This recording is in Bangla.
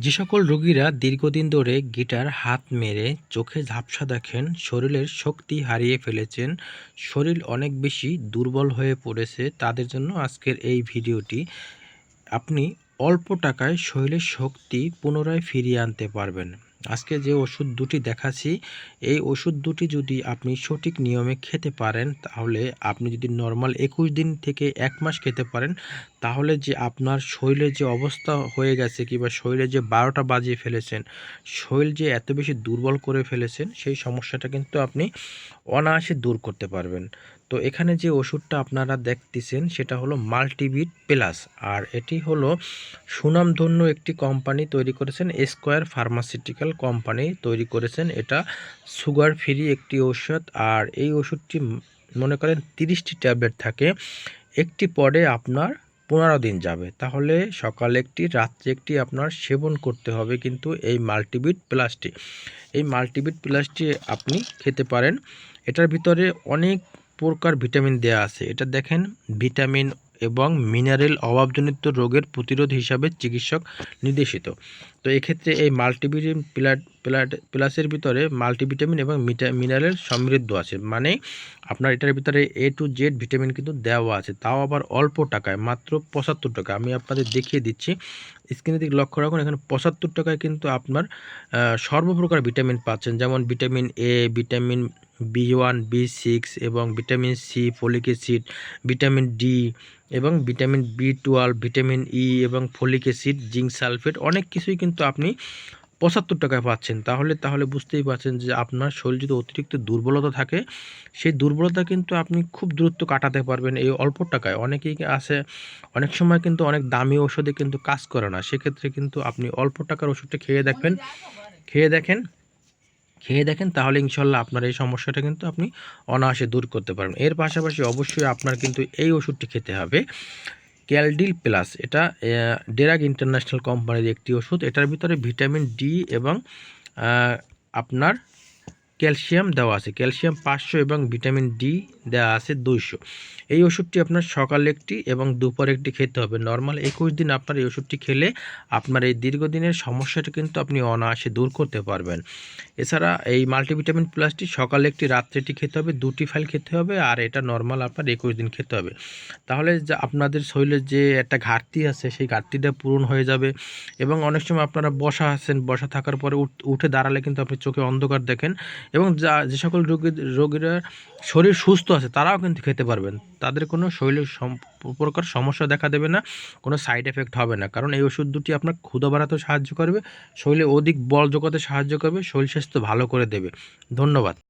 যে সকল রোগীরা দীর্ঘদিন ধরে গিটার, হাত মেরে, চোখে ঝাপসা দেখেন, শরীরের শক্তি হারিয়ে ফেলেছেন, শরীর অনেক বেশি দুর্বল হয়ে পড়েছে, তাদের জন্য আজকের এই ভিডিওটি। আপনি অল্প টাকায় শরীরের শক্তি পুনরায় ফিরিয়ে আনতে পারবেন। আজকে যে ওষুধ দুটি দেখাচ্ছি, এই ওষুধ দুটি যদি আপনি সঠিক নিয়মে খেতে পারেন, তাহলে আপনি যদি নর্মাল একুশ দিন থেকে এক মাস খেতে পারেন, তাহলে যে আপনার শরীরের যে অবস্থা হয়ে গেছে কিংবা শরীরে যে বারোটা বাজিয়ে ফেলেছেন, শরীর যে এত বেশি দুর্বল করে ফেলেছেন, সেই সমস্যাটা কিন্তু আপনি অনায়াসে দূর করতে পারবেন। তো এখানে যে ওষুধটা আপনারা দেখতেছেন, সেটা হলো মাল্টিবিট প্লাস। আর এটি হলো সুনামধন্য একটি কোম্পানি তৈরি করেছেন স্কোয়ার ফার্মাসিউটিক্যাল কোম্পানি তৈরি করেছেন। এটা সুগার ফ্রি একটি ওষুধ আর এই ওষুধটি মনে করেন তিরিশটি ট্যাবলেট থাকে। একটি পরে আপনার পনেরো দিন যাবে। তাহলে সকালে একটি, রাত্রে একটি আপনার সেবন করতে হবে কিন্তু এই মাল্টিবিট প্লাসটি। এই মাল্টিবিট প্লাসটি আপনি খেতে পারেন। এটার ভিতরে অনেক প্রকার ভিটামিন দেয়া আছে। এটা দেখেন, ভিটামিন এবং মিনারেল অভাবজনিত রোগের প্রতিরোধ হিসাবে চিকিৎসক নির্দেশিত। তো এক্ষেত্রে এই মাল্টিভিটামিন প্লাট প্লাট, প্লাসের ভিতরে মাল্টিভিটামিন এবং মিনারেল সমৃদ্ধ আছে। মানে আপনার এটার ভিতরে এ টু জেড ভিটামিন কিন্তু দেওয়া আছে। তাও আবার অল্প টাকায়, মাত্র পঁচাত্তর টাকা। আমি আপনাদের দেখিয়ে দিচ্ছি। স্ক্রিনে দিকে লক্ষ্য রাখুন, এখানে পঁচাত্তর টাকায় কিন্তু আপনার সর্বপ্রকার ভিটামিন পাচ্ছেন। যেমন vitamin A vitamin B one, B six এবং vitamin C, folic acid, vitamin D এবং vitamin B twelve, vitamin E এবং ফলিক অ্যাসিড, জিঙ্ক সালফেট অনেক কিছুই কিন্তু আপনি পঁচাত্তর টাকায় পাচ্ছেন। তাহলে তাহলে বুঝতেই পারছেন যে আপনার শরীর যদি অতিরিক্ত দুর্বলতা থাকে, সেই দুর্বলতা কিন্তু আপনি খুব দ্রুত কাটাতে পারবেন এই অল্প টাকায়। অনেকেই আছে, অনেক সময় কিন্তু অনেক দামি ওষুধে কিন্তু কাজ করে না। সেক্ষেত্রে কিন্তু আপনি অল্প টাকার ওষুধটা খেয়ে দেখবেন। খেয়ে দেখেন খেয়ে দেখেন, তাহলে ইনশাল্লাহ আপনার এই সমস্যাটা কিন্তু আপনি অনায়াসে দূর করতে পারবেন। এর পাশাপাশি অবশ্যই আপনার কিন্তু এই ওষুধটি খেতে হবে। ক্যালডিল প্লাস, এটা ডেরাগ ইন্টারন্যাশনাল কোম্পানির একটি ওষুধ। এটার ভিতরে ভিটামিন ডি এবং আপনার ক্যালসিয়াম দেওয়া আছে। ক্যালসিয়াম পাঁচশো এবং ভিটামিন ডি দেওয়া আছে দুইশো। এই ওষুধটি আপনার সকালে একটি এবং দুপুরে একটি খেতে হবে। নর্মাল একুশ দিন আপনার এই ওষুধটি খেলে আপনার এই দীর্ঘদিনের সমস্যাটা কিন্তু আপনি অনায়াসে দূর করতে পারবেন। এছাড়া এই মাল্টিভিটামিন প্লাসটি সকালে একটি রাত্রেটি খেতে হবে, দুটি ফাইল খেতে হবে আর এটা নর্মাল আপনার একুশ দিন খেতে হবে। তাহলে আপনাদের শরীরের যে একটা ঘাটতি আছে সেই ঘাটতিটা পূরণ হয়ে যাবে এবং অনেক সময় আপনারা বসা আছেন, বসা থাকার পরে উঠে দাঁড়ালে কিন্তু আপনি চোখে অন্ধকার দেখেন। এবং যা, যে সকল রোগী, রোগীরা শরীর সুস্থ আছে, তারাও কিন্তু খেতে পারবেন। তাদের কোনো শরীরের প্রকার সমস্যা দেখা দেবে না, কোনো সাইড এফেক্ট হবে না। কারণ এই ওষুধ দুটি আপনার ক্ষুদা বাড়াতে সাহায্য করবে, শরীরে অধিক বল জোগাতে সাহায্য করবে, শরীর স্বাস্থ্য ভালো করে দেবে। ধন্যবাদ।